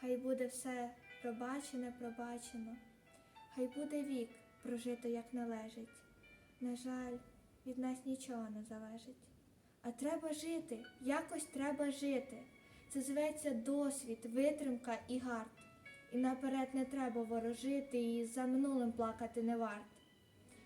хай буде все пробачене пробачено, хай буде вік прожито як належить. На жаль, від нас нічого не залежить. А треба жити, якось треба жити. Це зветься досвід, витримка і гард. І наперед не треба ворожити, і за минулим плакати не варт.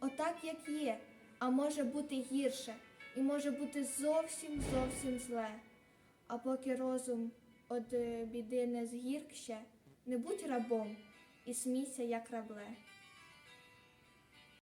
Отак, як є, а може бути гірше, і може бути зовсім зовсім зле. А поки розум од е, біди не згіркще, не будь рабом і смійся, як рабле.